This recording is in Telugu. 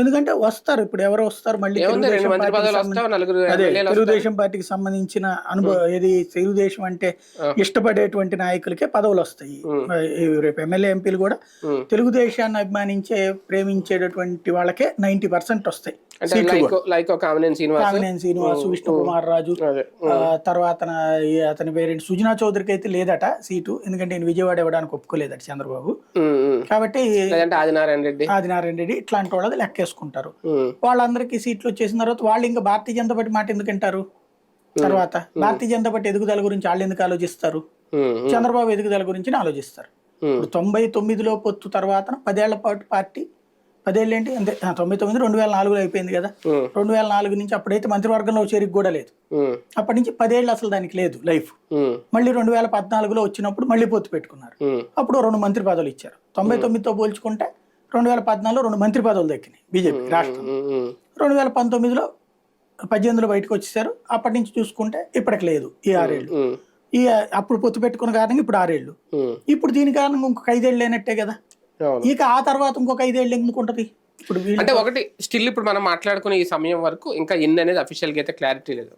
ఎందుకంటే వస్తారు ఇప్పుడు ఎవరు వస్తారు మళ్ళీ తెలుగుదేశం పార్టీకి సంబంధించిన అనుభవం ఏది తెలుగుదేశం అంటే. ఇష్టపడేటువంటి నాయకులకే పదవులు వస్తాయి. రేపు ఎమ్మెల్యే ఎంపీలు కూడా. తెలుగుదేశాన్ని అభిమానించే ప్రేమించేటటువంటి వాళ్ళకే నైన్టీ పర్సెంట్ వస్తాయి. శ్రీనివాస్? విష్ణు కుమార్ రాజు. తర్వాత అతని పేరెంట్? సుజనా చౌదరికి అయితే లేదట సీటు. ఎందుకంటే నేను విజయవాడ ఇవ్వడానికి ఒప్పుకోలేదట చంద్రబాబు. కాబట్టి ఆదినారాయణ రెడ్డి. ఆదినారాయణ రెడ్డి ఇట్లాంటి వాళ్ళది లెక్కేసుకుంటారు. వాళ్ళందరికీ సీట్లు వచ్చేసిన తర్వాత వాళ్ళు ఇంకా భారతీయ జనతా పార్టీ మాట ఎందుకు వింటారు? తర్వాత భారతీయ జనతా పార్టీ ఎదుగుదల గురించి వాళ్ళు ఎందుకు ఆలోచిస్తారు? చంద్రబాబు ఎదుగుదల గురించి ఆలోచిస్తారు. ఇప్పుడు తొంభై తొమ్మిదిలో పొత్తు తర్వాత పదేళ్ళ పాటు పార్టీ పదేళ్ళు ఏంటి అంతే తొంభై తొమ్మిది రెండు వేల నాలుగులో అయిపోయింది కదా. రెండు వేల నాలుగు నుంచి అప్పుడైతే మంత్రివర్గంలో చేరిక కూడా లేదు. అప్పటి నుంచి పదేళ్ళు అసలు దానికి లేదు లైఫ్. మళ్ళీ రెండు వేల పద్నాలుగులో వచ్చినప్పుడు మళ్ళీ పొత్తు పెట్టుకున్నారు. అప్పుడు రెండు మంత్రి పదవులు ఇచ్చారు. తొంభై తొమ్మిదితో పోల్చుకుంటే రెండు వేల పద్నాలుగులో రెండు మంత్రి పదవులు దక్కినాయి బీజేపీ రాష్ట్రం. రెండు వేల పంతొమ్మిదిలో పద్దెనిమిదిలో బయటకు వచ్చేసారు. అప్పటి నుంచి చూసుకుంటే ఇప్పటికి లేదు ఈ ఆరేళ్ళు. ఈ అప్పుడు పొత్తు పెట్టుకున్న కారణంగా ఇప్పుడు ఆరేళ్ళు. ఇప్పుడు దీని కారణంగా ఇంకొక ఐదేళ్ళు లేనట్టే కదా. ఇక ఆ తర్వాత ఇంకొక ఐదేళ్ళు ఎందుకు ఉంటది? ఇప్పుడు అంటే ఒకటి స్టిల్ ఇప్పుడు మనం మాట్లాడుకునే ఈ సమయం వరకు ఇంకా ఎన్ని అనేది అఫీషియల్గా అయితే క్లారిటీ లేదు.